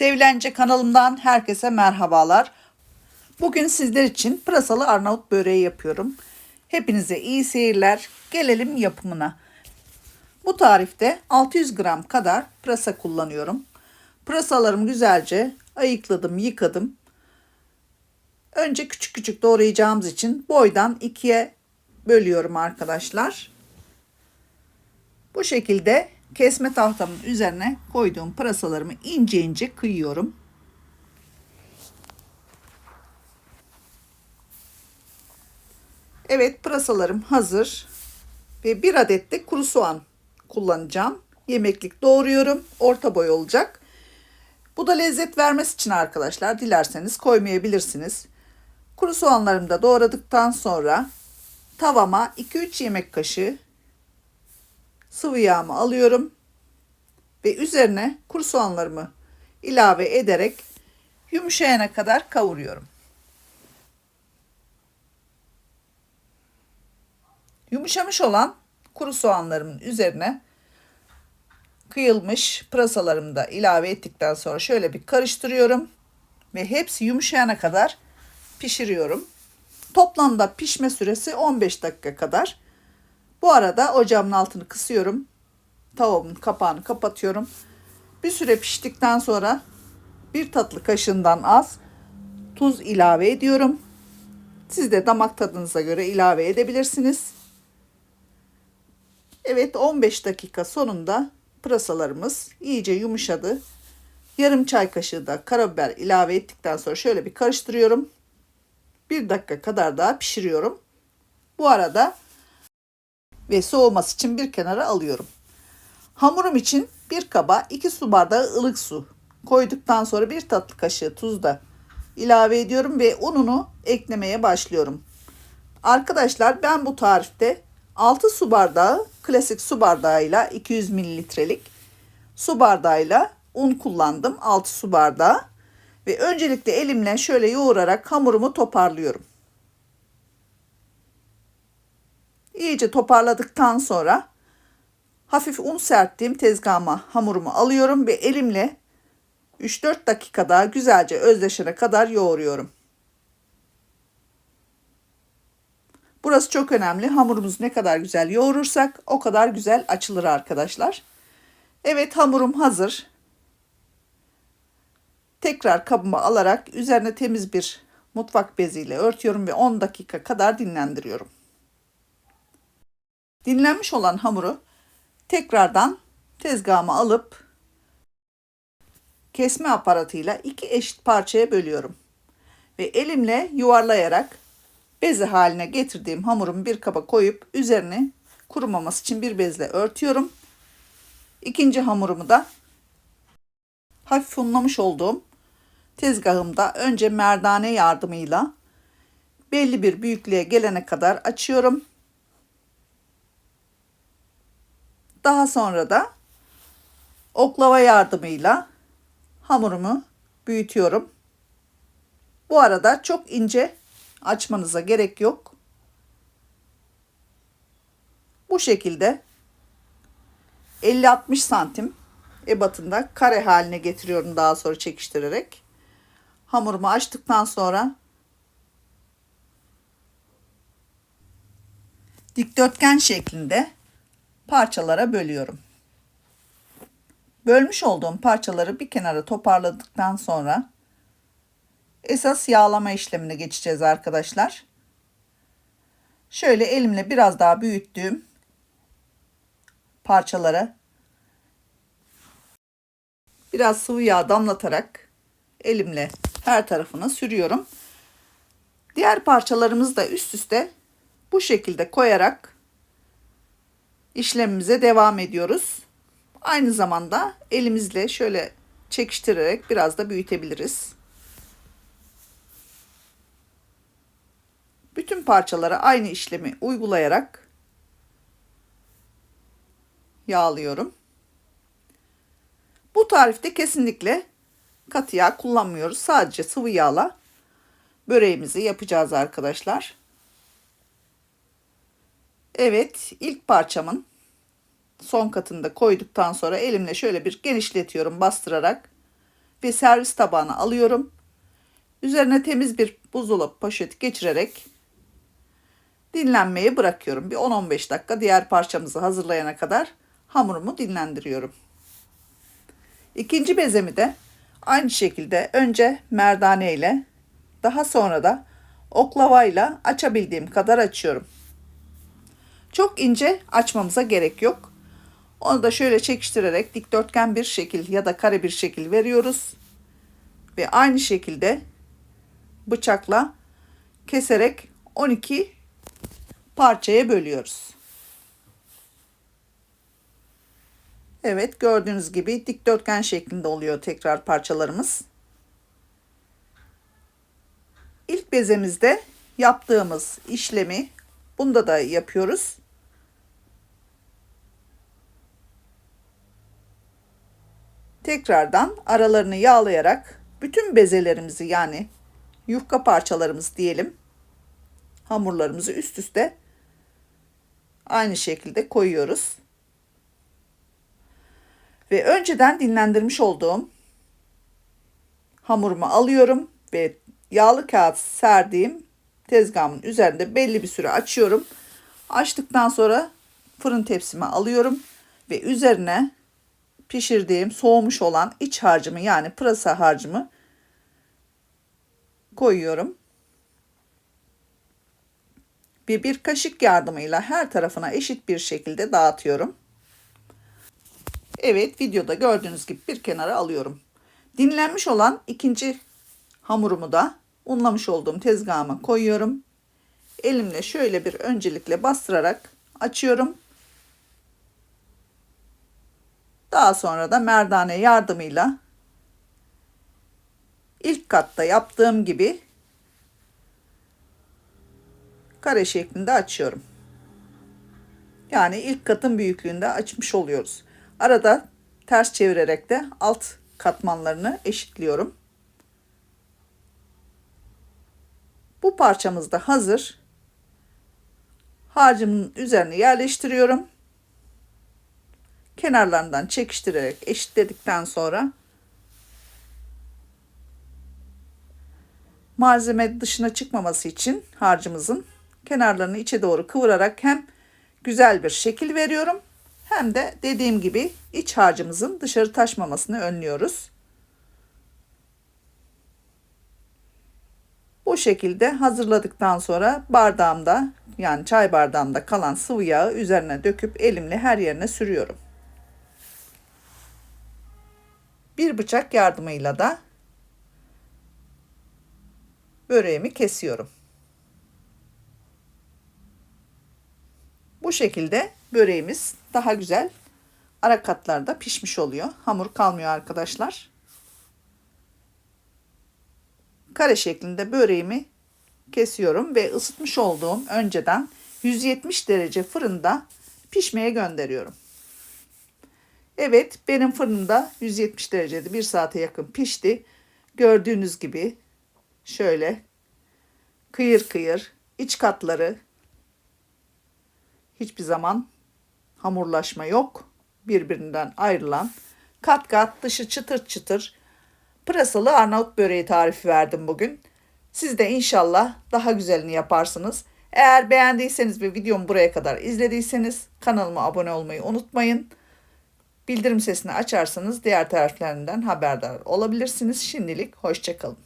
Sevlence kanalımdan herkese merhabalar. Bugün sizler için pırasalı Arnavut böreği yapıyorum. Hepinize iyi seyirler. Gelelim yapımına. Bu tarifte 600 gram kadar pırasa kullanıyorum. Pırasalarımı güzelce ayıkladım, yıkadım. Önce küçük küçük doğrayacağımız için boydan ikiye bölüyorum arkadaşlar. Bu şekilde kesme tahtamın üzerine koyduğum pırasalarımı ince ince kıyıyorum. Evet pırasalarım hazır. Ve bir adet de kuru soğan kullanacağım. Yemeklik doğruyorum. Orta boy olacak. Bu da lezzet vermesi için arkadaşlar. Dilerseniz koymayabilirsiniz. Kuru soğanlarımı da doğradıktan sonra tavama 2-3 yemek kaşığı sıvı yağımı alıyorum ve üzerine kuru soğanlarımı ilave ederek yumuşayana kadar kavuruyorum. Yumuşamış olan kuru soğanlarımın üzerine kıyılmış pırasalarımı da ilave ettikten sonra şöyle bir karıştırıyorum ve hepsi yumuşayana kadar pişiriyorum. Toplamda pişme süresi 15 dakika kadar. Bu arada ocağımın altını kısıyorum. Tavamın kapağını kapatıyorum. Bir süre piştikten sonra bir tatlı kaşığından az tuz ilave ediyorum. Siz de damak tadınıza göre ilave edebilirsiniz. Evet 15 dakika sonunda pırasalarımız iyice yumuşadı. Yarım çay kaşığı da karabiber ilave ettikten sonra şöyle bir karıştırıyorum. Bir dakika kadar daha pişiriyorum. Bu arada ve soğuması için bir kenara alıyorum. Hamurum için bir kaba 2 su bardağı ılık su koyduktan sonra bir tatlı kaşığı tuz da ilave ediyorum ve ununu eklemeye başlıyorum. Arkadaşlar ben bu tarifte 6 su bardağı klasik su bardağıyla 200 mililitrelik su bardağıyla un kullandım 6 su bardağı ve öncelikle elimle şöyle yoğurarak hamurumu toparlıyorum. İyice toparladıktan sonra hafif un serptiğim tezgahıma hamurumu alıyorum ve elimle 3-4 dakika daha güzelce özleşene kadar yoğuruyorum. Burası çok önemli. Hamurumuzu ne kadar güzel yoğurursak o kadar güzel açılır arkadaşlar. Evet hamurum hazır. Tekrar kabıma alarak üzerine temiz bir mutfak beziyle örtüyorum ve 10 dakika kadar dinlendiriyorum. Dinlenmiş olan hamuru tekrardan tezgahıma alıp kesme aparatıyla iki eşit parçaya bölüyorum. Ve elimle yuvarlayarak beze haline getirdiğim hamurumu bir kaba koyup üzerine kurumaması için bir bezle örtüyorum. İkinci hamurumu da hafif unlamış olduğum tezgahımda önce merdane yardımıyla belli bir büyüklüğe gelene kadar açıyorum. Daha sonra da oklava yardımıyla hamurumu büyütüyorum. Bu arada çok ince açmanıza gerek yok. Bu şekilde 50-60 santim ebatında kare haline getiriyorum daha sonra çekiştirerek. Hamurumu açtıktan sonra dikdörtgen şeklinde parçalara bölüyorum. Bölmüş olduğum parçaları bir kenara toparladıktan sonra esas yağlama işlemine geçeceğiz arkadaşlar. Şöyle elimle biraz daha büyüttüğüm parçalara biraz sıvı yağ damlatarak elimle her tarafına sürüyorum. Diğer parçalarımızı da üst üste bu şekilde koyarak işlemimize devam ediyoruz. Aynı zamanda elimizle şöyle çekiştirerek biraz da büyütebiliriz. Bütün parçalara aynı işlemi uygulayarak yağlıyorum. Bu tarifte kesinlikle katı yağ kullanmıyoruz. Sadece sıvı yağla böreğimizi yapacağız arkadaşlar. Evet ilk parçamın son katını da koyduktan sonra elimle şöyle bir genişletiyorum bastırarak. ve servis tabağına alıyorum. Üzerine temiz bir buzdolabı poşeti geçirerek dinlenmeye bırakıyorum. Bir 10-15 dakika diğer parçamızı hazırlayana kadar hamurumu dinlendiriyorum. İkinci bezemi de aynı şekilde önce merdane ile daha sonra da oklavayla açabildiğim kadar açıyorum. Çok ince açmamıza gerek yok. Onu da şöyle çekiştirerek dikdörtgen bir şekil ya da kare bir şekil veriyoruz. Ve aynı şekilde bıçakla keserek 12 parçaya bölüyoruz. Evet gördüğünüz gibi dikdörtgen şeklinde oluyor tekrar parçalarımız. İlk bezemizde yaptığımız işlemi bunda da yapıyoruz. Tekrardan aralarını yağlayarak bütün bezelerimizi yani yufka parçalarımız diyelim hamurlarımızı üst üste aynı şekilde koyuyoruz. Ve önceden dinlendirmiş olduğum hamurumu alıyorum ve yağlı kağıt serdiğim tezgahımın üzerinde belli bir süre açıyorum. Açtıktan sonra fırın tepsime alıyorum ve üzerine pişirdiğim soğumuş olan iç harcımı yani pırasa harcımı koyuyorum. Ve bir kaşık yardımıyla her tarafına eşit bir şekilde dağıtıyorum. Evet videoda gördüğünüz gibi bir kenara alıyorum. Dinlenmiş olan ikinci hamurumu da unlamış olduğum tezgahıma koyuyorum. Elimle şöyle bir öncelikle bastırarak açıyorum. Daha sonra da merdane yardımıyla ilk katta yaptığım gibi kare şeklinde açıyorum. Yani ilk katın büyüklüğünde açmış oluyoruz. Arada ters çevirerek de alt katmanlarını eşitliyorum. Bu parçamız da hazır. Harcımın üzerine yerleştiriyorum. Kenarlarından çekiştirerek eşitledikten sonra malzeme dışına çıkmaması için harcımızın kenarlarını içe doğru kıvırarak hem güzel bir şekil veriyorum hem de dediğim gibi iç harcımızın dışarı taşmamasını önlüyoruz. Bu şekilde hazırladıktan sonra bardağımda yani çay bardağımda kalan sıvı yağı üzerine döküp elimle her yerine sürüyorum. Bir bıçak yardımıyla da böreğimi kesiyorum. Bu şekilde böreğimiz daha güzel ara katlarda pişmiş oluyor. Hamur kalmıyor arkadaşlar. Kare şeklinde böreğimi kesiyorum ve ısıtmış olduğum önceden 170 derece fırında pişmeye gönderiyorum. Evet benim fırında 170 derecede 1 saate yakın pişti. Gördüğünüz gibi şöyle kıyır kıyır iç katları hiçbir zaman hamurlaşma yok. Birbirinden ayrılan kat kat dışı çıtır çıtır pırasalı Arnavut böreği tarifi verdim bugün. Siz de inşallah daha güzelini yaparsınız. Eğer beğendiyseniz ve videomu buraya kadar izlediyseniz kanalıma abone olmayı unutmayın. Bildirim sesini açarsanız diğer tariflerinden haberdar olabilirsiniz. Şimdilik hoşçakalın.